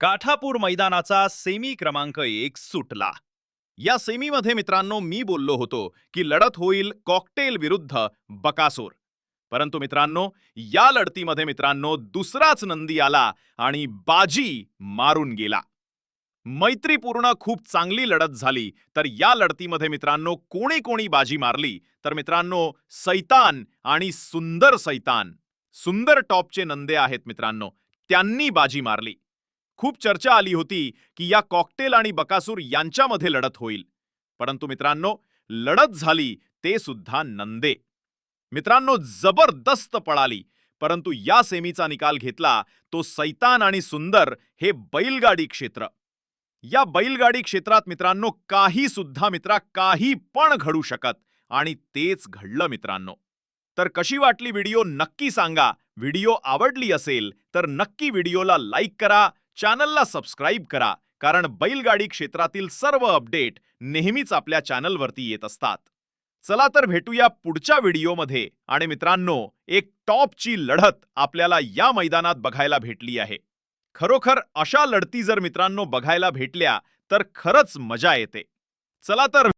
Kathapur मैदानाचा semi क्रमांक एक सुटला. या सेमीमध्ये मित्रांनो मी बोललो होतो की लढत होईल कॉकटेल विरुद्ध बकासूर. परंतु मित्रांनो या लढतीमध्ये मित्रांनो दुसराच नंदी आला आणि बाजी मारून गेला. मैत्रीपूर्ण खूप चांगली लढत झाली तर या लढतीमध्ये मित्रांनो कोणी कोणी बाजी मारली? तर मित्रांनो सैतान आणि सुंदर सैतान. सुंदर टॉपचे नंदे आहेत मित्रांनो त्यांनी बाजी मारली. खूप चर्चा आली होती की या कॉकटेल आणि बकासूर यांच्यामध्ये लढत होईल. परंतु मित्रांनो लढत झाली ते सुद्धा नंदे. मित्रांनो जबरदस्त पळाली. परंतु या सेमीचा निकाल घेतला तो सैतान आणि सुंदर हे बैलगाडी क्षेत्र. या बैलगाडी क्षेत्रात मित्रांनो काही सुद्धा मित्रा काही पण घडू शकत आणि तेच घडलं मित्रांनो. तर कशी वाटली व्हिडिओ नक्की सांगा. व्हिडिओ आवडली असेल तर नक्की व्हिडिओला लाईक करा चॅनलला सबस्क्राईब करा कारण बैलगाडी क्षेत्रातील सर्व अपडेट नेहमीच आपल्या चॅनलवरती येत असतात. चला तर भेटूया पुढच्या व्हिडिओमध्ये. आणि मित्रांनो एक टॉपची लढत आपल्याला या मैदानात बघायला भेटली आहे. खरोखर अशा लढती जर मित्रांनो बघायला भेटल्या तर खरंच मजा येते. चला तर